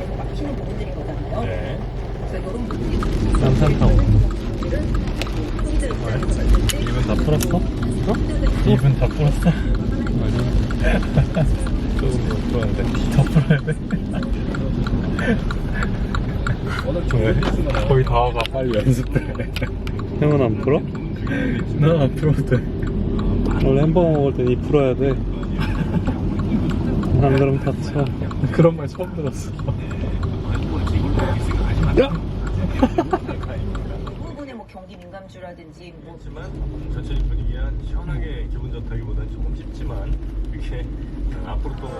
계속 막히는 부분들인 거잖아요. 네. 그래서 이런 부분들이 쌈산타워. 붙잡는다든지 입은 다 풀었어? 어? 입은 다 풀었어? 맞아. 조금 더 풀어야 돼. 더 풀어야 돼. 왜? 거의 다 와가 빨리 연습해. 형은 안 풀어? 나안 풀어도 돼. 원래 햄버거 먹을 땐 이 풀어야 돼. 안 그러면 다쳐. 그런 말 처음 들었어. 야! 부분에 뭐 경기 민감주라든지 뭐 하지만 전체적인 분위기야 시원하게 기분 좋다기보다는 조금 찝지만 이렇게 앞으로 또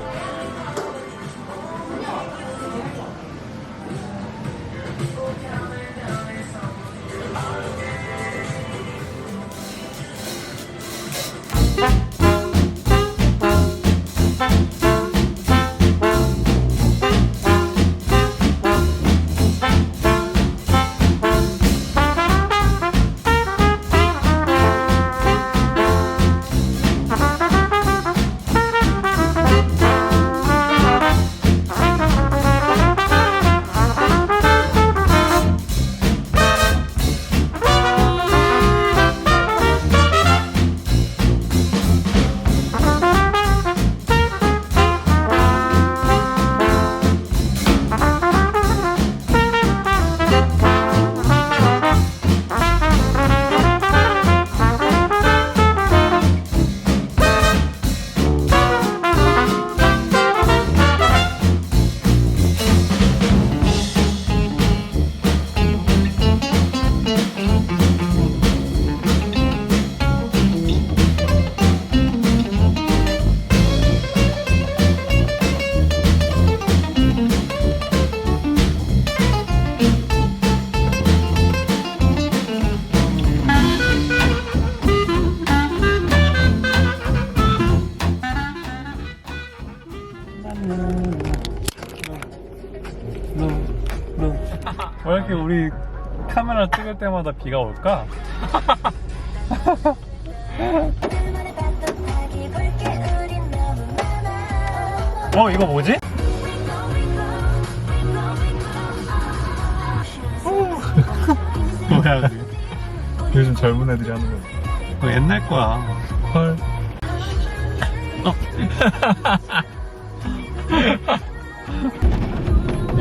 우리 카메라 찍을 때마다 비가 올까? 어 이거 뭐지? 뭐야 그게? 요즘 젊은 애들이 하는 거 그거 옛날 거야 헐 어.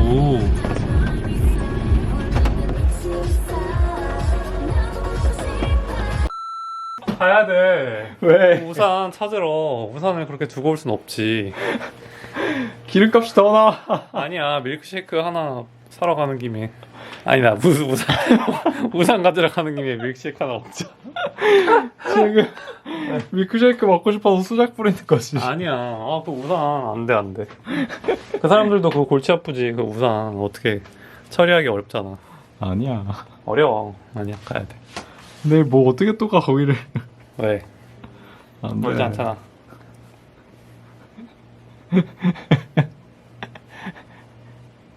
오 가야 돼. 왜? 우산 찾으러 우산을 그렇게 두고 올 순 없지. 기름값이 더 나와 아니야 밀크쉐이크 하나 사러 가는 김에 아니다 무슨 우산 우산 가지러 가는 김에 밀크쉐이크 하나 먹자. 지금 밀크쉐이크 먹고 싶어서 수작 부리는 거지 아니야. 아, 그 우산 안 돼, 안 돼. 그 사람들도 그 골치 아프지. 그 우산 어떻게 처리하기 어렵잖아. 아니야 어려워. 아니야, 가야 돼. 내일 뭐 어떻게 또 가 거기를 왜? 안 멀지 돼. 않잖아.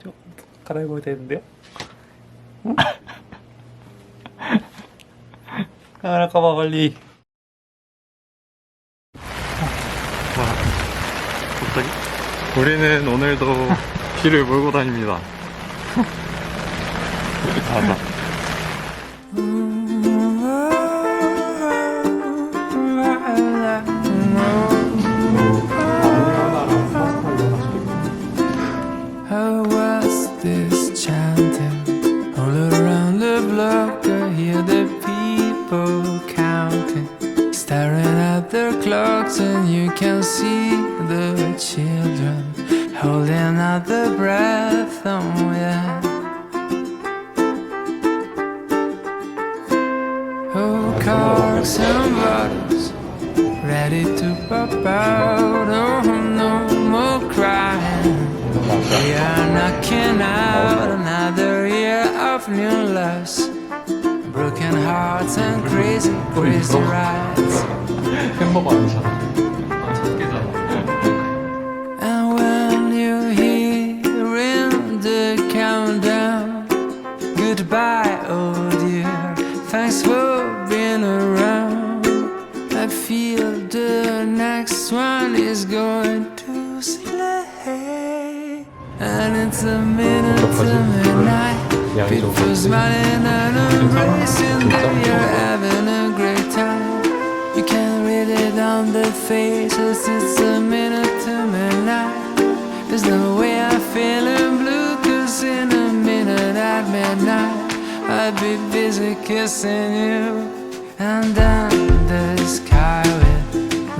좀 갈아입어야 되는데요? 응? 카메라 꺼봐 빨리. 와, 갑자기? 우리는 오늘도 비를 몰고 다닙니다 맞아. Breath. Oh, yeah. Oh, corks and bottles ready to pop out. Oh, no more crying. We are knocking out another year of new loves, broken hearts and crazy, crazy rides. And it's a minute to midnight. People smiling and embracing that you're having a great time. You can read it on the faces. It's a minute to midnight. There's no way I'm feeling blue. Cause in a minute at midnight, I'd be busy kissing you. And then the sky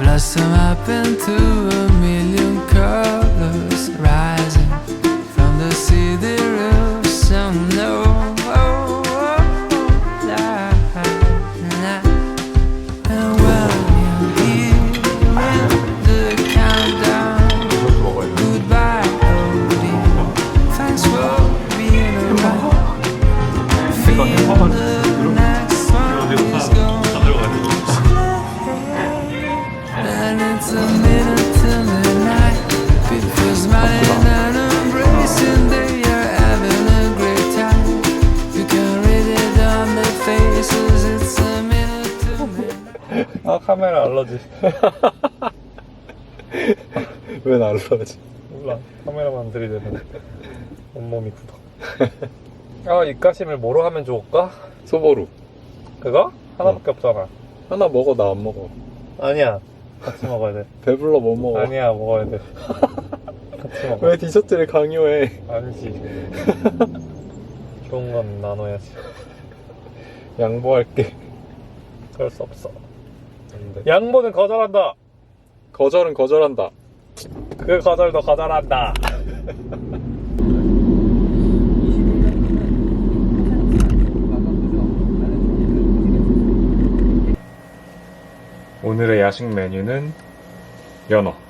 blossom up into a million colors, rising from the city roofs. No. 카메라 알러지. 왜 알러지? 몰라. 카메라만 들이대는 온몸이 굳어. 아 입가심을 뭐로 하면 좋을까? 소보루. 그거? 하나밖에 없잖아. 하나 먹어 나 안 먹어. 아니야. 같이 먹어야 돼. 배불러 못 먹어. 아니야 먹어야 돼. 같이 먹어. 왜 디저트를 강요해? 아니지. 좋은 건 나눠야지. 양보할게. 그럴 수 없어 근데. 양보는 거절한다. 거절은 거절한다. 그 거절도 거절한다. 오늘의 야식 메뉴는 연어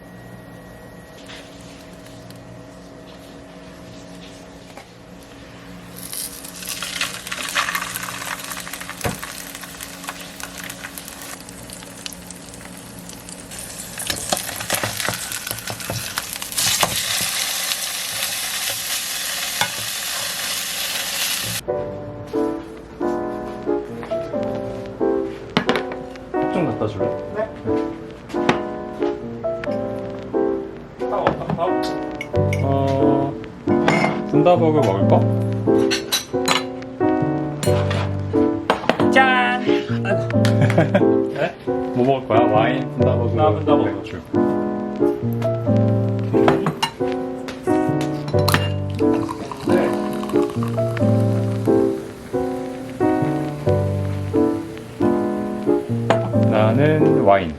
분다버거 먹을까? 짠! 네? 뭐 먹을 거야? 와인, 분다버거? 나 분다버거. 맥주. 나는 와인.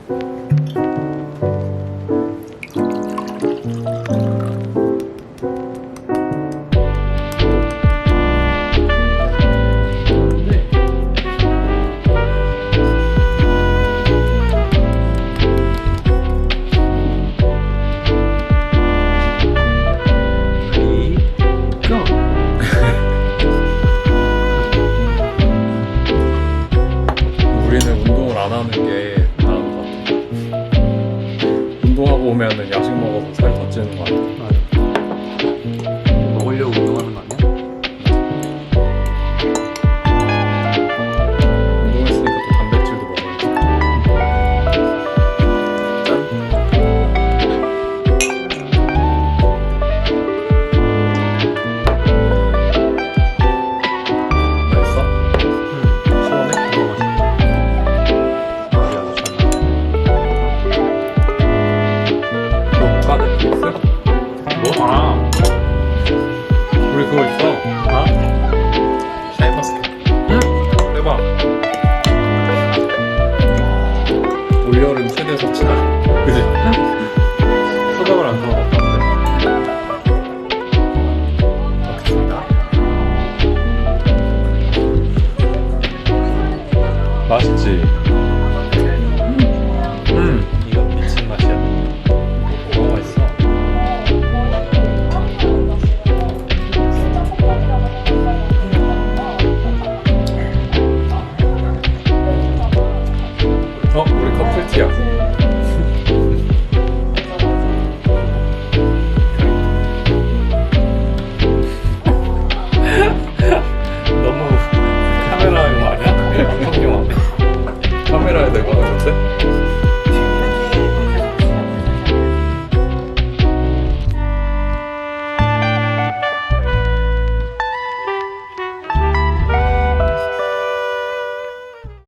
그지?